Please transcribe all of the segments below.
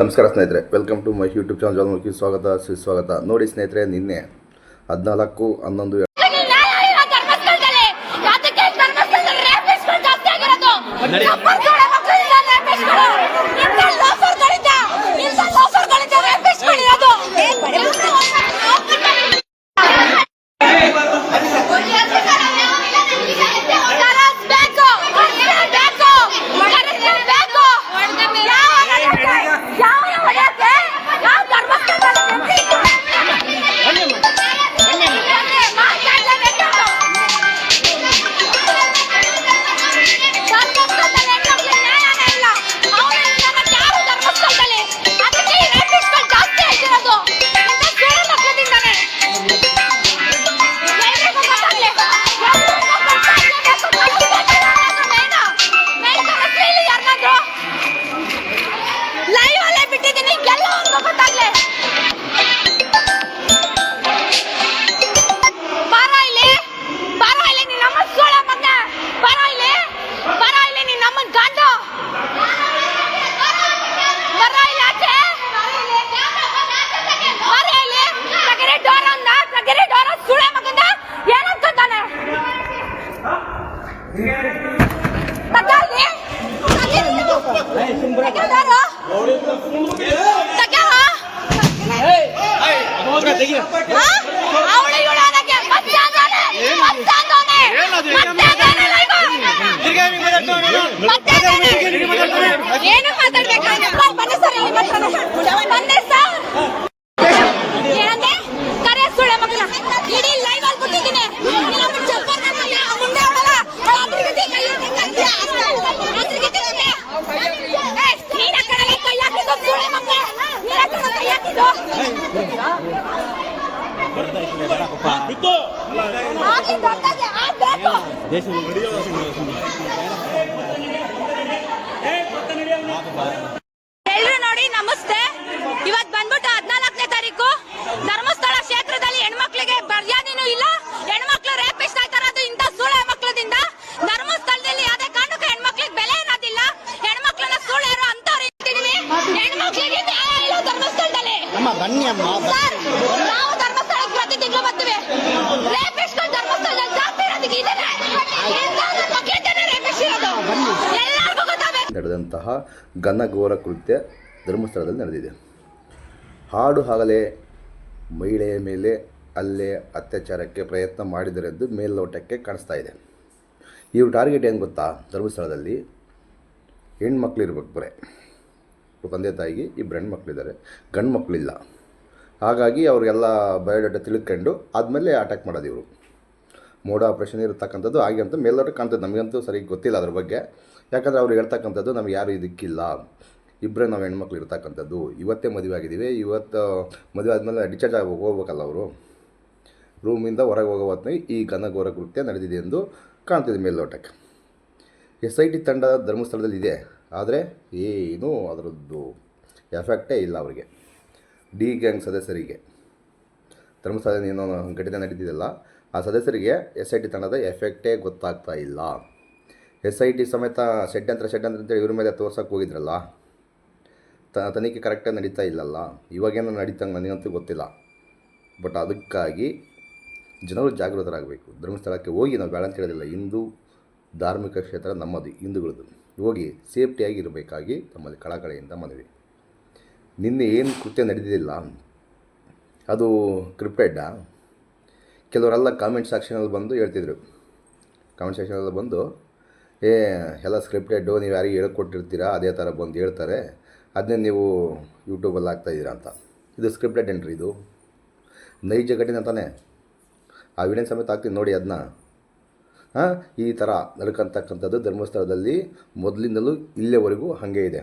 ನಮಸ್ಕಾರ ಸ್ನೇಹಿತರೆ welcome to my YouTube channel Jalmukhi ಸ್ವಾಗತ, ಸುಸ್ವಾಗತ. ನೋಡಿ ಸ್ನೇಹಿತರೆ, ನಿನ್ನೆ ಹದಿನಾಲ್ಕು, ಹನ್ನೊಂದು ತಗಲ್ಲಿ ಅವಳು ಇವಳು ಅನ್ನಕ್ಕೆ ಮತ್ತೆ ಅಂದಾನೆ ಮತ್ತೆ ಅಂದಾನೆ ಮತ್ತೆ ಅಂದಾನೆ ಮತ್ತೆ ಏನು ಮಾತಾಡ್ಬೇಕು ಬನ್ನಿ ಸರ್ ಇಲ್ಲಿ ಬರ್ತಾನೆ ಬನ್ನಿ ಸರ್ ಆಗ್ಬೇಕು ಎಲ್ರು ನೋಡಿ ನಮಸ್ತೆ ಇವತ್ ಬಂದ್ಬಿಟ್ಟು ಹದಿನಾಲ್ಕನೇ ತಾರೀಕು ಧರ್ಮಸ್ಥಳ ಕ್ಷೇತ್ರದಲ್ಲಿ ಹೆಣ್ಮಕ್ಳಿಗೆ ಮರ್ಯಾದೆನೂ ಇಲ್ಲ ಹೆಣ್ಮಕ್ಳು ರೇಪಿಸ್ಟ್ ಆಯ್ತಾರ ಅದು ಇಂಥ ಸುಳ್ಳ ಮಕ್ಳದಿಂದ ಧರ್ಮಸ್ಥಳದಲ್ಲಿ ಯಾವ್ದೇ ಕಾರಣಕ್ಕೂ ಹೆಣ್ಮಕ್ಳಿಗೆ ಬೆಲೆ ಅನ್ನೋದಿಲ್ಲ ಹೆಣ್ಮಕ್ಳನ್ನ ಸುಳ್ಳೇರು ಅಂತವ್ರು ಇರ್ತಿದೀವಿ ಹೆಣ್ಮಕ್ಳಿಗೆ ನ್ಯಾಯ ಇಲ್ಲ ಧರ್ಮಸ್ಥಳದಲ್ಲಿ ಅಮ್ಮ ಬನ್ನಿ ಅಮ್ಮ ಸರ್ ನಾವು ಧರ್ಮಸ್ಥಳಕ್ಕೆ ಪ್ರತಿ ತಿಂಗಳು ಬರ್ತೀವಿ ರೇಪಿಸ್ಟ್ಗಳು ಧರ್ಮಸ್ಥಳದಲ್ಲಿ ಜಾಸ್ತಿ ಇರೋದಕ್ಕೆ ಇದನ್ನೇ ಮಕ್ಕಳಿಂದನೇ ರೇಪಿಸ್ಟ್ ಇರೋದು ಎಲ್ಲರಿಗೂ ಗೊತ್ತಾಗಬೇಕು ಘನಘೋರ ಕೃತ್ಯ ಧರ್ಮಸ್ಥಳದಲ್ಲಿ ನಡೆದಿದೆ. ಹಾಡು ಹಾಗಲೇ ಮಹಿಳೆಯ ಮೇಲೆ ಅಲ್ಲೇ ಅತ್ಯಾಚಾರಕ್ಕೆ ಪ್ರಯತ್ನ ಮಾಡಿದರೆಂದು ಮೇಲ್ನೋಟಕ್ಕೆ ಕಾಣಿಸ್ತಾ ಇದೆ. ಇವ್ರ ಟಾರ್ಗೆಟ್ ಏನು ಗೊತ್ತಾ? ಧರ್ಮಸ್ಥಳದಲ್ಲಿ ಹೆಣ್ಮಕ್ಳು ಇರ್ಬೇಕು ಬರೇ ತಂದೆ ತಾಯಿಗೆ ಇಬ್ಬರು ಹೆಣ್ಮಕ್ಳಿದ್ದಾರೆ ಗಂಡು ಮಕ್ಕಳಿಲ್ಲ ಹಾಗಾಗಿ ಅವ್ರಿಗೆಲ್ಲ ಬಯೋಡೇಟಾ ತಿಳ್ಕೊಂಡು ಆದಮೇಲೆ ಅಟ್ಯಾಕ್ ಮಾಡೋದು ಇವರು. ಮೋಡ ಆಪ್ರೇಷನ್ ಇರತಕ್ಕಂಥದ್ದು ಹಾಗೆ ಅಂತ ಮೇಲ್ನೋಟಕ್ಕೆ ಕಾಣ್ತದೆ. ನಮಗಂತೂ ಸರಿ ಗೊತ್ತಿಲ್ಲ ಅದ್ರ ಬಗ್ಗೆ. ಯಾಕಂದರೆ ಅವ್ರು ಹೇಳ್ತಕ್ಕಂಥದ್ದು ನಮ್ಗೆ ಯಾರು ಇದಕ್ಕಿಲ್ಲ. ಇಬ್ಬರೇ ನಾವು ಹೆಣ್ಮಕ್ಳು ಇರ್ತಕ್ಕಂಥದ್ದು. ಇವತ್ತೇ ಮದುವೆ ಆಗಿದ್ದೀವಿ. ಇವತ್ತು, ಮದುವೆ ಆದಮೇಲೆ ಡಿಸ್ಚಾರ್ಜ್ ಆಗಿ ಹೋಗ್ಬೇಕಲ್ಲ ಅವರು. ರೂಮಿಂದ ಹೊರಗೆ ಹೋಗೋ ಹೊತ್ತಿನಾಗ ಈ ಘನಘೋರ ಕೃತ್ಯ ನಡೆದಿದೆ ಎಂದು ಕಾಣ್ತಿದೆ ಮೇಲ್ನೋಟಕ್ಕೆ. ಎಸ್ ಐ ಟಿ ತಂಡ ಧರ್ಮಸ್ಥಳದಲ್ಲಿ ಇದೆ. ಆದರೆ ಏನೂ ಅದರದ್ದು ಎಫೆಕ್ಟೇ ಇಲ್ಲ ಅವರಿಗೆ. ಡಿ ಗ್ಯಾಂಗ್ ಸದಸ್ಯರಿಗೆ. ಧರ್ಮಸ್ಥಳದಲ್ಲಿ ಏನೋ ಘಟನೆ ನಡೀತಿದೆಯಲ್ಲ, ಆ ಸದಸ್ಯರಿಗೆ ಎಸ್ ಐ ಟಿ ತಂಡದ ಎಫೆಕ್ಟೇ ಗೊತ್ತಾಗ್ತಾ ಇಲ್ಲ. ಎಸ್ ಐ ಟಿ ಸಮೇತ ಷೆಡ್ಯಂತರ ಶೆಡ್ ಅಂತ ಅಂತೇಳಿ ಇವ್ರ ಮೇಲೆ ತೋರ್ಸಕ್ಕೆ ಹೋಗಿದ್ರಲ್ಲ? ತ, ತನಿಖೆ ಕರೆಕ್ಟಾಗಿ ನಡೀತಾ ಇಲ್ಲಲ್ಲ? ಇವಾಗೇನೋ ನಡೀತಂಗೆ ನನಗಂತೂ ಗೊತ್ತಿಲ್ಲ. ಬಟ್ ಅದಕ್ಕಾಗಿ ಜನರು ಜಾಗೃತರಾಗಬೇಕು. ಧರ್ಮಸ್ಥಳಕ್ಕೆ ಹೋಗಿ ನಾವು ಬೇಡ ಅಂತ ಹೇಳೋದಿಲ್ಲ ಹಿಂದೂ ಧಾರ್ಮಿಕ ಕ್ಷೇತ್ರ ನಮ್ಮದು, ಹಿಂದೂಗಳದ್ದು. ಹೋಗಿ ಸೇಫ್ಟಿಯಾಗಿ ಇರಬೇಕಾಗಿ ತಮ್ಮಲ್ಲಿ ಕಳಕಳಿಯಿಂದ ಮನವಿ. ನಿನ್ನೆ ಏನು ಕೃತ್ಯ ನಡೆದಿಲ್ಲ ಅದು ಕ್ರಿಪ್ಟೆಡ್ಡಾ? ಕೆಲವರೆಲ್ಲ ಕಾಮೆಂಟ್ ಸೆಕ್ಷನಲ್ಲಿ ಬಂದು ಹೇಳ್ತಿದ್ರು. ಕಾಮೆಂಟ್ ಸೆಕ್ಷನಲ್ಲಿ ಬಂದು ಏ, ಎಲ್ಲ ಸ್ಕ್ರಿಪ್ಟೆಡ್ಡು ನೀವು ಯಾರಿಗೆ ಹೇಳ್ಕೊಟ್ಟಿರ್ತೀರಾ? ಅದೇ ಥರ ಬಂದು ಹೇಳ್ತಾರೆ. ಅದನ್ನೇ ನೀವು ಯೂಟ್ಯೂಬಲ್ಲಿ ಹಾಕ್ತಾಯಿದ್ದೀರಾ ಅಂತ. ಇದು ಸ್ಕ್ರಿಪ್ಟೆಡ್ ಏನ್ರಿ ಇದು. ನೈಜ ಘಟನೆ ಅಂತಾನೆ ಆ ವಿಡಿಯೋ ಸಮೇತ ಹಾಕ್ತೀನಿ ನೋಡಿ ಅದನ್ನ ಹಾಂ, ಈ ಥರ ನಡ್ಕೊಂತಕ್ಕಂಥದ್ದು ಧರ್ಮಸ್ಥಳದಲ್ಲಿ ಮೊದಲಿಂದಲೂ ಇಲ್ಲೇವರೆಗೂ ಹಾಗೆ ಇದೆ.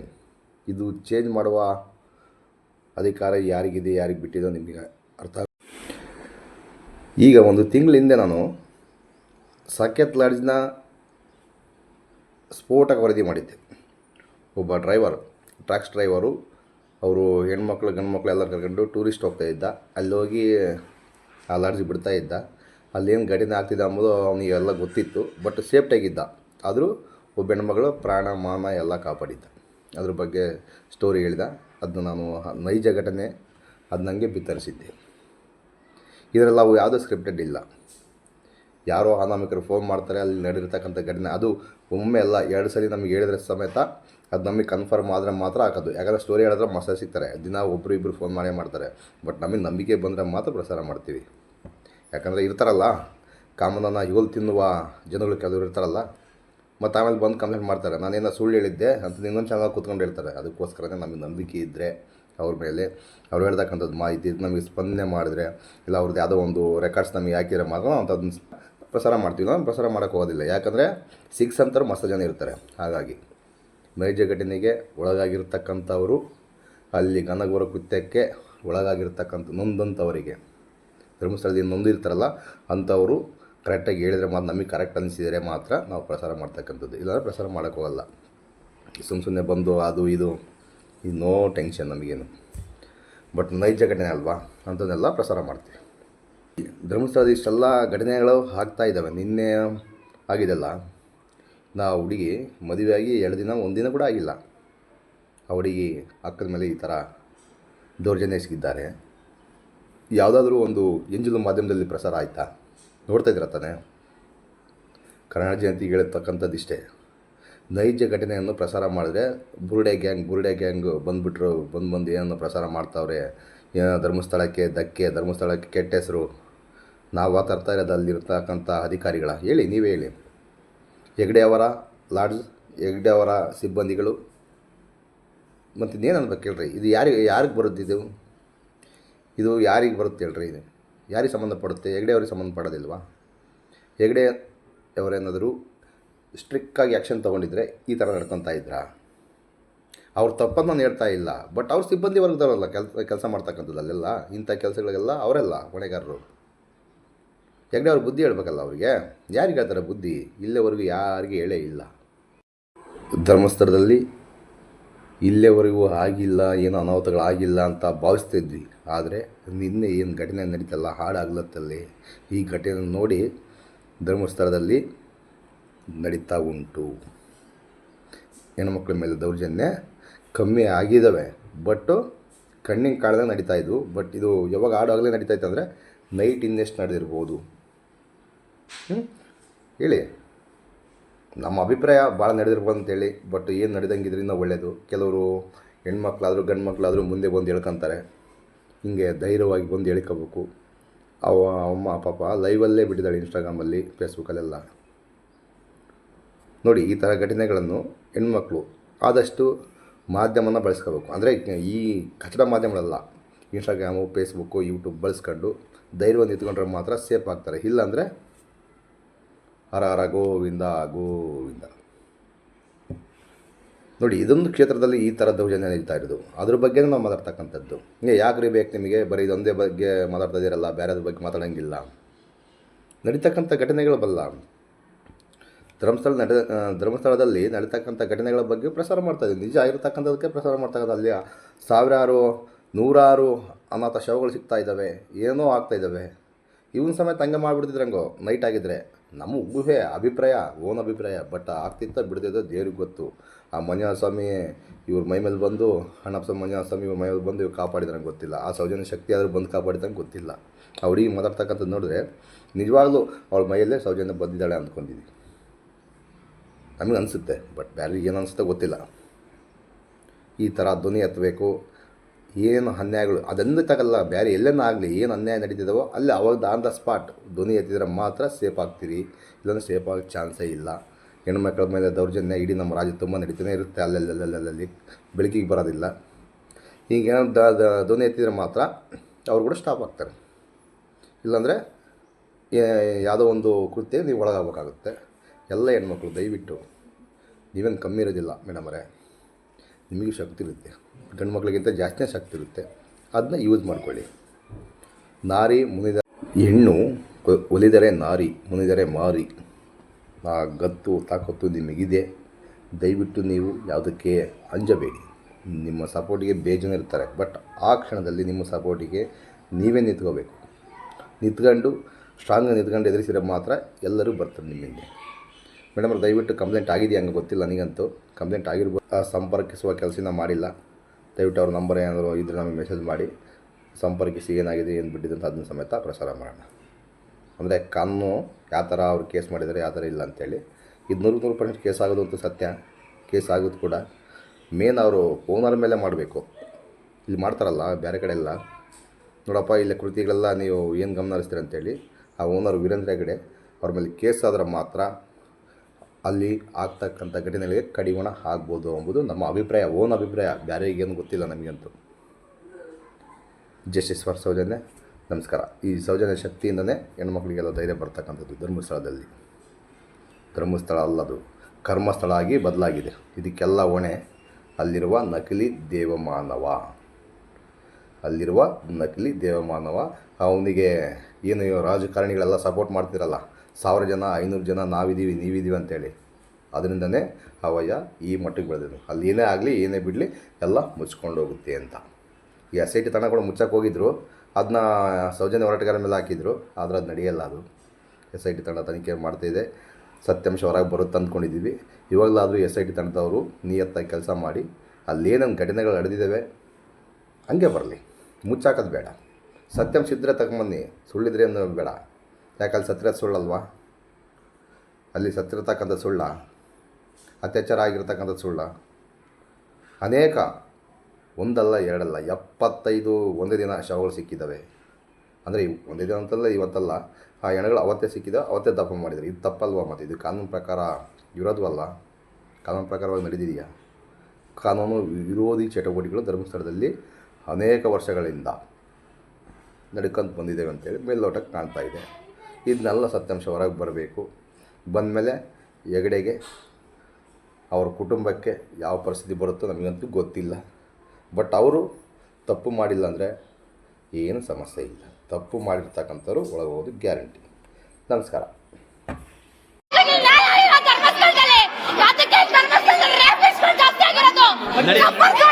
ಇದು ಚೇಂಜ್ ಮಾಡುವ ಅಧಿಕಾರ ಯಾರಿಗಿದೆ, ಯಾರಿಗೆ ಬಿಟ್ಟಿದೋ ನಿಮಗೆ ಅರ್ಥ ಈಗ ಒಂದು ತಿಂಗಳ ಹಿಂದೆ ನಾನು ಸಾಕೆತ್ ಲಾಡ್ಜ್ನ ಸ್ಫೋಟಕ ವರದಿ ಮಾಡಿದ್ದೆ. ಒಬ್ಬ ಡ್ರೈವರ್ ಟ್ರ್ಯಾಕ್ಸ್ ಡ್ರೈವರು, ಅವರು ಹೆಣ್ಮಕ್ಳು ಗಂಡು ಮಕ್ಕಳು ಎಲ್ಲ ಕರ್ಕೊಂಡು ಟೂರಿಸ್ಟ್ ಹೋಗ್ತಾ ಇದ್ದ. ಅಲ್ಲಿ ಹೋಗಿ ಆ ಲಾಡ್ಜ್ ಬಿಡ್ತಾ ಇದ್ದ. ಅಲ್ಲೇನು ಘಟನೆ ಆಗ್ತಿದೆ ಅಂಬೋದು ಅವನಿಗೆ ಎಲ್ಲ ಗೊತ್ತಿತ್ತು, ಬಟ್ ಸೇಫ್ಟಿಯಾಗಿದ್ದ ಆದರೂ ಒಬ್ಬ ಹೆಣ್ಮಗಳು ಪ್ರಾಣ, ಮಾನ ಎಲ್ಲ ಕಾಪಾಡಿದ್ದ. ಅದ್ರ ಬಗ್ಗೆ ಸ್ಟೋರಿ ಹೇಳಿದ. ಅದನ್ನ ನಾನು ನೈಜ ಘಟನೆ, ಅದು ನನಗೆ ಬಿತ್ತರಿಸಿದ್ದೆ. ಇದರಲ್ಲಿ ಅವು ಯಾವುದೂ ಸ್ಕ್ರಿಪ್ಟೆಡ್ ಇಲ್ಲ. ಯಾರೋ ಅನಾಮಿಕರು ಫೋನ್ ಮಾಡ್ತಾರೆ, ಅಲ್ಲಿ ನಡೆದಿರ್ತಕ್ಕಂಥ ಘಟನೆ. ಅದು ಒಮ್ಮೆ ಅಲ್ಲ, ಎರಡು ಸಲ ನಮಗೆ ಹೇಳಿದ್ರೆ ಸಮೇತ ಅದು ನಮಗೆ ಕನ್ಫರ್ಮ್ ಆದರೆ ಮಾತ್ರ ಹಾಕೋದು. ಯಾಕಂದರೆ ಸ್ಟೋರಿ ಹೇಳಿದ್ರೆ ಮಸಾಜ್ ಸಿಗ್ತಾರೆ. ದಿನ ಒಬ್ಬರು ಇಬ್ಬರು ಫೋನ್ ಮಾಡೇ ಮಾಡ್ತಾರೆ. ಬಟ್ ನಮಗೆ ನಂಬಿಕೆ ಬಂದರೆ ಮಾತ್ರ ಪ್ರಸಾರ ಮಾಡ್ತೀವಿ. ಯಾಕಂದರೆ ಇರ್ತಾರಲ್ಲ, ಕಾಮನನ್ನು ಇವಳು ತಿನ್ನುವ ಜನಗಳು ಕೆಲವರು ಇರ್ತಾರಲ್ಲ, ಮತ್ತು ಆಮೇಲೆ ಬಂದು ಕಂಪ್ಲೇಂಟ್ ಮಾಡ್ತಾರೆ. ನಾನೇನೋ ಸುಳ್ಳು ಹೇಳಿದ್ದೆ ಅಂತ ಇನ್ನೊಂದು ಚಾನಲ್ ಕೂತ್ಕೊಂಡು ಹೇಳ್ತಾರೆ. ಅದಕ್ಕೋಸ್ಕರನೇ ನಮಗೆ ನಂಬಿಕೆ ಇದ್ದರೆ ಅವ್ರ ಮೇಲೆ, ಅವ್ರು ಹೇಳ್ತಕ್ಕಂಥದ್ದು ಮಾಹಿತಿ, ನಮಗೆ ಸ್ಪಂದನೆ ಮಾಡಿದ್ರೆ, ಇಲ್ಲ ಅವ್ರದ್ದು ಯಾವುದೋ ಒಂದು ರೆಕಾರ್ಡ್ಸ್ ನಮಗೆ ಹಾಕಿರೋ ಮಾತ್ರ ಅಂತ ಅದನ್ನ ಪ್ರಸಾರ ಮಾಡ್ತೀವಿ ನಾವು, ಪ್ರಸಾರ ಮಾಡೋಕ್ಕೆ ಹೋಗೋದಿಲ್ಲ. ಯಾಕಂದರೆ ಸಿಕ್ಸ್ ಅಂತಾರೆ ಮಸ್ತ್ ಜನ ಇರ್ತಾರೆ. ಹಾಗಾಗಿ ನೈಜ ಘಟನೆಗೆ ಒಳಗಾಗಿರ್ತಕ್ಕಂಥವರು, ಅಲ್ಲಿ ಗನಗೋರ ಕೃತ್ಯಕ್ಕೆ ಒಳಗಾಗಿರ್ತಕ್ಕಂಥ, ನೊಂದಂಥವರಿಗೆ, ಧರ್ಮಸ್ಥಳದಿಂದ ನೊಂದಿರ್ತಾರಲ್ಲ ಅಂಥವರು ಕರೆಕ್ಟಾಗಿ ಹೇಳಿದರೆ ಮಾತ್ರ, ನಮಗೆ ಕರೆಕ್ಟ್ ಅನಿಸಿದರೆ ಮಾತ್ರ ನಾವು ಪ್ರಸಾರ ಮಾಡ್ತಕ್ಕಂಥದ್ದು. ಇಲ್ಲಾಂದರೆ ಪ್ರಸಾರ ಮಾಡೋಕ್ಕೆ ಹೋಗಲ್ಲ. ಸುಮ್ಮ ಸುಮ್ಮನೆ ಬಂದು ಅದು ಇದು ಇದು ನೋ ಟೆನ್ಷನ್ ನಮಗೇನು. ಬಟ್ ನೈಜ ಘಟನೆ ಅಲ್ವಾ? ಅಂಥದ್ದೆಲ್ಲ ಪ್ರಸಾರ ಮಾಡ್ತೀವಿ. ಧರ್ಮಸ್ಥಳದ ಇಷ್ಟೆಲ್ಲ ಘಟನೆಗಳು ಆಗ್ತಾ ಇದ್ದಾವೆ. ನಿನ್ನೆ ಆಗಿದೆಲ್ಲ ನಾ ಹುಡುಗಿ ಮದುವೆಯಾಗಿ ಎರಡು ದಿನ ಒಂದಿನ ಕೂಡ ಆಗಿಲ್ಲ. ಆ ಹುಡುಗಿ ಅಕ್ಕದ ಮೇಲೆ ಈ ಥರ ದೌರ್ಜನ್ಯ ಎಸಗಿದ್ದಾರೆ. ಯಾವುದಾದ್ರೂ ಒಂದು ಎಂಜಲು ಮಾಧ್ಯಮದಲ್ಲಿ ಪ್ರಸಾರ ಆಯಿತಾ? ನೋಡ್ತಾ ಇದ್ದೀರ ತಾನೆ? ಕನ್ನಡ ಜಯಂತಿಗೆ ಹೇಳಿರ್ತಕ್ಕಂಥದ್ದಿಷ್ಟೇ ನೈಜ ಘಟನೆಯನ್ನು ಪ್ರಸಾರ ಮಾಡಿದ್ರೆ ಬುರುಡೆ ಗ್ಯಾಂಗ್ ಬುರುಡೆ ಗ್ಯಾಂಗ್ ಬಂದುಬಿಟ್ರು, ಬಂದು ಬಂದು ಏನನ್ನು ಪ್ರಸಾರ ಮಾಡ್ತಾವ್ರೆ? ಧರ್ಮಸ್ಥಳಕ್ಕೆ ಧಕ್ಕೆ, ಧರ್ಮಸ್ಥಳಕ್ಕೆ ಕೆಟ್ಟ ಹೆಸರು. ನಾವು ತರ್ತಾ ಇರೋದು ಅಲ್ಲಿರ್ತಕ್ಕಂಥ ಅಧಿಕಾರಿಗಳ, ಹೇಳಿ, ನೀವೇ ಹೇಳಿ. ಹೆಗ್ಡೆ ಅವರ ಲಾಡ್ಜ್, ಹೆಗ್ಡೆ ಅವರ ಸಿಬ್ಬಂದಿಗಳು. ಮತ್ತು ಇನ್ನೇನು ಅನ್ಬೇಕು ಹೇಳ್ರಿ? ಇದು ಯಾರಿಗೆ ಯಾರಿಗೆ ಬರುತ್ತೆ ಇದು? ಇದು ಯಾರಿಗೆ ಬರುತ್ತೆ ಹೇಳ್ರಿ? ಇದು ಯಾರಿಗೆ ಸಂಬಂಧಪಡುತ್ತೆ? ಹೆಗ್ಡೆ ಅವ್ರಿಗೆ ಸಂಬಂಧಪಡೋದಿಲ್ವಾ? ಹೆಗ್ಡೆ ಅವರೇನಾದರೂ ಸ್ಟ್ರಿಕ್ಕಾಗಿ ಆ್ಯಕ್ಷನ್ ತೊಗೊಂಡಿದ್ರೆ ಈ ಥರ ನಡ್ಕೊತಾ ಇದ್ರಾ? ಅವ್ರ ತಪ್ಪನ್ನು ನಾನು ಹೇಳ್ತಾ ಇಲ್ಲ. ಬಟ್ ಅವ್ರ ಸಿಬ್ಬಂದಿ ವರ್ಗದವರಲ್ಲ ಕೆಲಸ ಕೆಲಸ ಮಾಡ್ತಕ್ಕಂಥದ್ದು ಅಲ್ಲೆಲ್ಲ ಇಂಥ ಕೆಲಸಗಳಿಗೆಲ್ಲ ಅವರೆಲ್ಲ ಹೊಣೆಗಾರರು. ಯಾಕಂದರೆ ಅವ್ರ ಬುದ್ಧಿ ಹೇಳ್ಬೇಕಲ್ಲ ಅವರಿಗೆ? ಯಾರಿಗೆ ಹೇಳ್ತಾರೆ ಬುದ್ಧಿ? ಇಲ್ಲಿವರೆಗೂ ಯಾರಿಗೆ ಹೇಳೇ ಇಲ್ಲ. ಧರ್ಮಸ್ಥಳದಲ್ಲಿ ಇಲ್ಲಿವರೆಗೂ ಆಗಿಲ್ಲ, ಏನೋ ಅನಾಹುತಗಳಾಗಿಲ್ಲ ಅಂತ ಭಾವಿಸ್ತಿದ್ವಿ ಆದರೆ ನಿನ್ನೆ ಏನು ಘಟನೆ ನಡೀತಲ್ಲ, ಹಾಡಾಗ್ಲತ್ತಲ್ಲಿ, ಈ ಘಟನೆ ನೋಡಿ ಧರ್ಮಸ್ಥಳದಲ್ಲಿ ನಡೀತಾ ಉಂಟು. ಹೆಣ್ಮಕ್ಳ ಮೇಲೆ ದೌರ್ಜನ್ಯ ಕಮ್ಮಿ ಆಗಿದ್ದಾವೆ. ಬಟ್ಟು ಕಣ್ಣಿನ ಕಾಳದಾಗ ನಡೀತಾ ಇದ್ವು. ಬಟ್ ಇದು ಯಾವಾಗ ಆಡೋಗಲೇ ನಡೀತಾ ಇತ್ತು ಅಂದರೆ ನೈಟ್ ಇನ್ನೆಷ್ಟು ನಡೆದಿರ್ಬೋದು. ಹೇಳಿ. ನಮ್ಮ ಅಭಿಪ್ರಾಯ ಭಾಳ ನಡೆದಿರ್ಬೋದು ಅಂತೇಳಿ ಬಟ್ ಏನು ನಡೆದಂಗಿದ್ರಿಂದ ಒಳ್ಳೆಯದು ಕೆಲವರು ಹೆಣ್ಮಕ್ಳಾದರೂ ಗಂಡು ಮಕ್ಕಳಾದರೂ ಮುಂದೆ ಬಂದು ಹೇಳ್ಕೊತಾರೆ. ಹಿಂಗೆ ಧೈರ್ಯವಾಗಿ ಬಂದು ಹೇಳ್ಕೋಬೇಕು. ಅವ ಅಮ್ಮ, ಪಾಪ ಲೈವಲ್ಲೇ ಬಿಟ್ಟಿದ್ದಾಳೆ ಇನ್ಸ್ಟಾಗ್ರಾಮಲ್ಲಿ, ಫೇಸ್ಬುಕ್ಕಲ್ಲೆಲ್ಲ. ನೋಡಿ, ಈ ಥರ ಘಟನೆಗಳನ್ನು ಹೆಣ್ಮಕ್ಳು ಆದಷ್ಟು ಮಾಧ್ಯಮನ ಬಳಸ್ಕೋಬೇಕು. ಅಂದರೆ ಈ ಕಚಡ ಮಾಧ್ಯಮಗಳಲ್ಲ. ಇನ್ಸ್ಟಾಗ್ರಾಮು ಫೇಸ್ಬುಕ್ಕು ಯೂಟ್ಯೂಬ್ ಬಳಸ್ಕೊಂಡು ಧೈರ್ಯವನ್ನು ನಿಂತ್ಕೊಂಡ್ರೆ ಮಾತ್ರ ಸೇಫ್ ಆಗ್ತಾರೆ. ಇಲ್ಲಾಂದರೆ ಹರ ಹರ ಗೋವಿಂದ ಗೋವಿಂದ. ನೋಡಿ, ಇದೊಂದು ಕ್ಷೇತ್ರದಲ್ಲಿ ಈ ಥರ ದೌರ್ಜನ್ಯ ನಡೀತಾ ಇರೋದು. ಅದ್ರ ಬಗ್ಗೆ ನಾವು ಮಾತಾಡ್ತಕ್ಕಂಥದ್ದು. ಹಿಂಗೆ ರೀ ಬೇಕು ನಿಮಗೆ? ಬರೀ ಇದೊಂದೇ ಬಗ್ಗೆ ಮಾತಾಡ್ತಾ ಇದ್ದೀರಲ್ಲ ಬೇರೆದ್ರ ಬಗ್ಗೆ ಮಾತಾಡೋಂಗಿಲ್ಲ. ನಡೀತಕ್ಕಂಥ ಘಟನೆಗಳು ಬಲ್ಲ. ಧರ್ಮಸ್ಥಳ ನಡೆ ಧರ್ಮಸ್ಥಳದಲ್ಲಿ ನಡೀತಕ್ಕಂಥ ಘಟನೆಗಳ ಬಗ್ಗೆ ಪ್ರಸಾರ ಮಾಡ್ತಾ ನಿಜ ಆಗಿರ್ತಕ್ಕಂಥದಕ್ಕೆ ಪ್ರಸಾರ ಮಾಡ್ತಕ್ಕಂಥ ಅಲ್ಲಿ ಸಾವಿರಾರು, ನೂರಾರು ಅನಾಥ ಶವಗಳು ಸಿಗ್ತಾ ಇದ್ದಾವೆ. ಏನೋ ಆಗ್ತಾ ಇದ್ದಾವೆ. ಇವನ್ ಸಮೇತ ಹಂಗೆ ಮಾಡಿಬಿಡ್ತಿದ್ರಂಗೋ ನೈಟ್ ಆಗಿದ್ರೆ. ನಮ್ಮ ಊಹೆ, ಅಭಿಪ್ರಾಯ, ಓನ್ ಅಭಿಪ್ರಾಯ ಬಟ್ ಆಗ್ತಿತ್ತ ಬಿಡ್ತಿದ್ದೋ ದೇವ್ರಿಗೆ ಗೊತ್ತು. ಆ ಮಂಜುನಾಥ ಸ್ವಾಮಿ ಇವ್ರ ಮೈ ಮೇಲೆ ಬಂದು, ಅಣ್ಣಪ್ಪ ಮಂಜುನಾಥ ಸ್ವಾಮಿ ಇವ್ರ ಮೈ ಮೇಲೆ ಬಂದು ಇವ್ರು ಕಾಪಾಡಿದ್ರಂಗೆ ಗೊತ್ತಿಲ್ಲ. ಆ ಸೌಜನ್ಯ ಶಕ್ತಿ ಆದರೂ ಬಂದು ಕಾಪಾಡಿದಂಗೆ ಗೊತ್ತಿಲ್ಲ. ಅವ್ರಿಗೆ ಮಾತಾಡ್ತಕ್ಕಂಥದ್ದು ನೋಡಿದ್ರೆ ನಿಜವಾಗ್ಲೂ ಅವಳ ಮೈಯಲ್ಲೇ ಸೌಜನ್ಯ ಬಂದಿದ್ದಾಳೆ ಅಂದ್ಕೊಂಡಿದ್ವಿ ನಮಗೆ ಅನಿಸುತ್ತೆ ಬಟ್ ಬೇರೆ ಏನು ಅನಿಸುತ್ತೆ ಗೊತ್ತಿಲ್ಲ. ಈ ಥರ ಧ್ವನಿ ಎತ್ತಬೇಕು, ಏನು ಅನ್ಯಾಯಗಳು ಅದನ್ನೇ ತಗಲ್ಲ ಬೇರೆ ಎಲ್ಲೇನೂ ಆಗಲಿ, ಏನು ಅನ್ಯಾಯ ನಡೀತಿದ್ದಾವೋ ಅಲ್ಲಿ ಅವಾಗ ಆನ್ ದ ಸ್ಪಾಟ್ ಧ್ವನಿ ಎತ್ತಿದ್ರೆ ಮಾತ್ರ ಸೇಫ್ ಆಗ್ತೀರಿ, ಇಲ್ಲಾಂದ್ರೆ ಸೇಫ್ ಆಗೋ ಚಾನ್ಸೇ ಇಲ್ಲ. ಹೆಣ್ಮಕ್ಳ ಮೇಲೆ ದೌರ್ಜನ್ಯ, ಇಡೀ ನಮ್ಮ ರಾಜ್ಯ ತುಂಬ ನಡೀತಾನೆ ಇರುತ್ತೆ ಅಲ್ಲಲ್ಲಲ್ಲಲ್ಲಿ ಬೆಳಕಿಗೆ ಬರೋದಿಲ್ಲ. ಈಗೇನೋ ದ, ದ- ಧ್ವನಿ ಎತ್ತಿದ್ರೆ ಮಾತ್ರ ಅವ್ರು ಕೂಡ ಸ್ಟಾಪ್ ಆಗ್ತಾರೆ. ಇಲ್ಲಾಂದರೆ ಯಾವುದೋ ಒಂದು ಕೃತ್ಯ ನೀವು ಒಳಗಾಗಬೇಕಾಗುತ್ತೆ. ಎಲ್ಲ ಹೆಣ್ಮಕ್ಳು ದಯವಿಟ್ಟು, ನೀವೇನು ಕಮ್ಮಿ ಇರೋದಿಲ್ಲ ಮೇಡಮರೇ ನಿಮಗೂ ಶಕ್ತಿ ಇರುತ್ತೆ. ಗಂಡು ಮಕ್ಕಳಿಗಿಂತ ಜಾಸ್ತಿನೇ ಶಕ್ತಿ ಇರುತ್ತೆ. ಅದನ್ನ ಯೂಸ್ ಮಾಡ್ಕೊಳ್ಳಿ. ನಾರಿ ಮುನಿದ ಹೆಣ್ಣು ಒಲಿದರೆ ನಾರಿ, ಮುನಿದರೆ ಮಾರಿ. ಆ ಗತ್ತು, ತಾಕತ್ತು ನಿಮಗಿದೆ. ದಯವಿಟ್ಟು ನೀವು ಯಾವುದಕ್ಕೆ ಅಂಜಬೇಡಿ. ನಿಮ್ಮ ಸಪೋರ್ಟಿಗೆ ಬೇಜನ ಇರ್ತಾರೆ. ಬಟ್ ಆ ಕ್ಷಣದಲ್ಲಿ ನಿಮ್ಮ ಸಪೋರ್ಟಿಗೆ ನೀವೇ ನಿಂತ್ಕೋಬೇಕು. ನಿಂತ್ಕೊಂಡು ಸ್ಟ್ರಾಂಗ್ ನಿಂತ್ಕೊಂಡು ಎದುರಿಸಿದ್ರೆ ಮಾತ್ರ ಎಲ್ಲರೂ ಬರ್ತಾರೆ ನಿಮ್ಮ ಮೇಡಮ್ ದಯವಿಟ್ಟು ಕಂಪ್ಲೇಂಟ್ ಆಗಿದೆಯಾ ಹಂಗೆ ಗೊತ್ತಿಲ್ಲ ನನಗಂತೂ. ಕಂಪ್ಲೇಂಟ್ ಆಗಿರ್ಬೋದು. ಸಂಪರ್ಕಿಸುವ ಕೆಲಸನ ಮಾಡಿಲ್ಲ. ದಯವಿಟ್ಟು ಅವ್ರ ನಂಬರ್ ಏನಾದರೂ ಇದ್ರೆ ನಮಗೆ ಮೆಸೇಜ್ ಮಾಡಿ. ಸಂಪರ್ಕಿಸಿ ಏನಾಗಿದೆ, ಏನು ಬಿಟ್ಟಿದೆ ಅದನ್ನ ಸಮೇತ ಪ್ರಸಾರ ಮಾಡೋಣ. ಅಂದರೆ ಕಾನೂನು ಯಾವ ಥರ ಅವ್ರು ಕೇಸ್ ಮಾಡಿದ್ದಾರೆ, ಯಾವ ಥರ ಇಲ್ಲ ಅಂತೇಳಿ. ಇದು ನೂರು ನೂರು ಪರ್ಸೆಂಟ್ ಕೇಸ್ ಆಗೋದು ಅಂತೂ ಸತ್ಯ. ಕೇಸ್ ಆಗೋದು ಕೂಡ. ಮೇನ್ ಅವರು ಓನರ್ ಮೇಲೆ ಮಾಡಬೇಕು. ಇಲ್ಲಿ ಮಾಡ್ತಾರಲ್ಲ, ಬೇರೆ ಕಡೆ ಎಲ್ಲ. ನೋಡಪ್ಪ, ಇಲ್ಲಿ ಕೃತಿಗಳೆಲ್ಲ ನೀವು ಏನು ಗಮನ ಹರಿಸ್ತೀರ ಅಂತೇಳಿ. ಆ ಓನರ್ ವೀರೇಂದ್ರ ಹೆಗಡೆ ಅವ್ರ ಮೇಲೆ ಕೇಸ್ ಆದ್ರೆ ಮಾತ್ರ ಅಲ್ಲಿ ಆಗ್ತಕ್ಕಂಥ ಘಟನೆಗಳಿಗೆ ಕಡಿವಾಣ ಆಗ್ಬೋದು ಎಂಬುದು ನಮ್ಮ ಅಭಿಪ್ರಾಯ, ಓನ್ ಅಭಿಪ್ರಾಯ. ಬೇರೆಗೇನು ಗೊತ್ತಿಲ್ಲ ನಮಗಂತೂ. Justice for Soujanya. ನಮಸ್ಕಾರ. ಈ ಸೌಜನ್ಯ ಶಕ್ತಿಯಿಂದನೇ ಹೆಣ್ಮಕ್ಳಿಗೆಲ್ಲ ಧೈರ್ಯ ಬರ್ತಕ್ಕಂಥದ್ದು ಧರ್ಮಸ್ಥಳದಲ್ಲಿ. ಧರ್ಮಸ್ಥಳ ಅಲ್ಲದು. ಕರ್ಮಸ್ಥಳ ಆಗಿ ಬದಲಾಗಿದೆ. ಇದಕ್ಕೆಲ್ಲ ಹೊಣೆ ಅಲ್ಲಿರುವ ನಕಲಿ ದೇವಮಾನವ. ಅಲ್ಲಿರುವ ನಕಲಿ ದೇವಮಾನವ. ಅವನಿಗೆ ಏನು ರಾಜಕಾರಣಿಗಳೆಲ್ಲ ಸಪೋರ್ಟ್ ಮಾಡ್ತಿರಲ್ಲ? ಸಾವಿರ ಜನ, ಐನೂರು ಜನ ನಾವಿದ್ದೀವಿ, ನೀವಿದ್ದೀವಿ ಅಂತೇಳಿ. ಅದರಿಂದನೇ ಅವಯ್ಯ ಈ ಮಟ್ಟಿಗೆ ಬೆಳೆದಿದ್ದು ಅಲ್ಲಿ ಏನೇ ಆಗಲಿ, ಏನೇ ಬಿಡಲಿ, ಎಲ್ಲ ಮುಚ್ಕೊಂಡು ಹೋಗುತ್ತೆ ಅಂತ. ಈ ಎಸ್ ಐ ಟಿ ತಣಗಳು ಮುಚ್ಚಕ್ಕೆ ಹೋಗಿದ್ರು. ಅದನ್ನ ಸೌಜನ್ಯ ಹೋರಾಟಗಾರ ಮೇಲೆ ಹಾಕಿದ್ರು. ಆದರೆ ಅದು ನಡೆಯಲ್ಲ ಅದು. ಎಸ್ ಐ ಟಿ ತಂಡ ತನಿಖೆ ಮಾಡ್ತಾಯಿದೆ ಸತ್ಯಾಂಶ ಹೊರಗೆ ಬರುತ್ತೆ ಅಂದ್ಕೊಂಡಿದ್ದೀವಿ. ಇವಾಗಲಾದರೂ ಎಸ್ ಐ ಟಿ ತಂಡದವರು ನಿಯತ್ತಾಗಿ ಕೆಲಸ ಮಾಡಿ ಅಲ್ಲೇನೇನು ಘಟನೆಗಳು ನಡೆದಿದ್ದಾವೆ, ಹಂಗೆ ಬರಲಿ. ಮುಚ್ಚಾಕೋದು ಬೇಡ. ಸತ್ಯಾಂಶ ಇದ್ದರೆ ತಗೊಂಬನ್ನಿ, ಸುಳ್ಳಿದ್ರೆ ಏನು ಬೇಡ. ಯಾಕಲ್ಲಿ ಸತ್ತಿರ ಸುಳ್ಳಲ್ವಾ? ಅಲ್ಲಿ ಸತ್ತಿರತಕ್ಕಂಥ ಸುಳ್ಳ ಅತ್ಯಾಚಾರ ಆಗಿರ್ತಕ್ಕಂಥ ಸುಳ್ಳ. ಅನೇಕ, ಒಂದಲ್ಲ ಎರಡಲ್ಲ, ಎಪ್ಪತ್ತೈದು ಒಂದೇ ದಿನ ಶವಗಳು ಸಿಕ್ಕಿದ್ದಾವೆ. ಅಂದರೆ ಒಂದೇ ದಿನ ಅಂತಲ್ಲ ಇವತ್ತಲ್ಲ. ಆ ಹೆಣಗಳು ಅವತ್ತೇ ಸಿಕ್ಕಿದ್ದಾವೆ, ಅವತ್ತೇ ದಪ್ಪ ಮಾಡಿದ್ದಾರೆ. ಇದು ತಪ್ಪಲ್ವಾ ಮತ್ತು? ಇದು ಕಾನೂನು ಪ್ರಕಾರ ಇರೋದು ಅಲ್ಲ. ಕಾನೂನು ಪ್ರಕಾರವಾಗಿ ನಡೆದಿದೆಯಾ? ಕಾನೂನು ವಿರೋಧಿ ಚಟುವಟಿಕೆಗಳು ಧರ್ಮಸ್ಥಳದಲ್ಲಿ ಅನೇಕ ವರ್ಷಗಳಿಂದ ನಡ್ಕೊಂಡು ಬಂದಿದ್ದೇವೆ ಅಂತೇಳಿ ಮೇಲ್ನೋಟಕ್ಕೆ ಕಾಣ್ತಾ ಇದೆ. ಇದನ್ನೆಲ್ಲ ಸತ್ಯಾಂಶ ಹೊರಗೆ ಬರಬೇಕು. ಬಂದಮೇಲೆ ಹೆಗಡೆಗೆ ಅವ್ರ ಕುಟುಂಬಕ್ಕೆ ಯಾವ ಪರಿಸ್ಥಿತಿ ಬರುತ್ತೋ ನಮಗಂತೂ ಗೊತ್ತಿಲ್ಲ. ಬಟ್ ಅವರು ತಪ್ಪು ಮಾಡಿಲ್ಲ ಅಂದರೆ ಏನು ಸಮಸ್ಯೆ ಇಲ್ಲ. ತಪ್ಪು ಮಾಡಿರ್ತಕ್ಕಂಥವ್ರು ಒಳಗೆ ಹೋಗೋದು ಗ್ಯಾರಂಟಿ. ನಮಸ್ಕಾರ. ನ್ಯಾಯ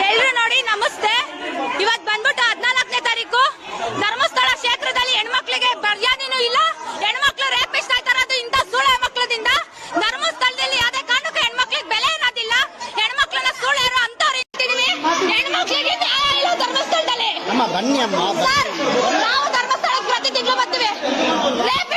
ಎಲ್ರು ನೋಡಿ ನಮಸ್ತೆ. ಇವತ್ ಬಂದ್ಬಿಟ್ಟು ಹದ್ನಾಲ್ಕನೇ ತಾರೀಕು. ಧರ್ಮಸ್ಥಳ ಕ್ಷೇತ್ರದಲ್ಲಿ ಹೆಣ್ಮಕ್ಳಿಗೆ ಮರ್ಯಾದೆನೂ ಇಲ್ಲ. ಹೆಣ್ಮಕ್ಳು ರೇಪಿಸ್ಟ್ ಆಯ್ತಾರದು ಇಂಥ ಸುಳ್ಳು ಮಕ್ಳದಿಂದ ಧರ್ಮಸ್ಥಳದಲ್ಲಿ ಯಾವ್ದೇ ಕಾರಣಕ್ಕೂ ಹೆಣ್ಮಕ್ಳಿಗೆ ಬೆಲೆ ಏನಾದಿಲ್ಲ ಹೆಣ್ಮಕ್ಳನ್ನ ಸುಳ್ಳು ಇರೋ ಅಂತವ್ರು ಇರ್ತಿದೀವಿ ಹೆಣ್ಮಕ್ಳಿಗೆ ನ್ಯಾಯ ಇಲ್ಲ ಧರ್ಮಸ್ಥಳದಲ್ಲಿ. ಬನ್ನಿ ಅಮ್ಮ Let's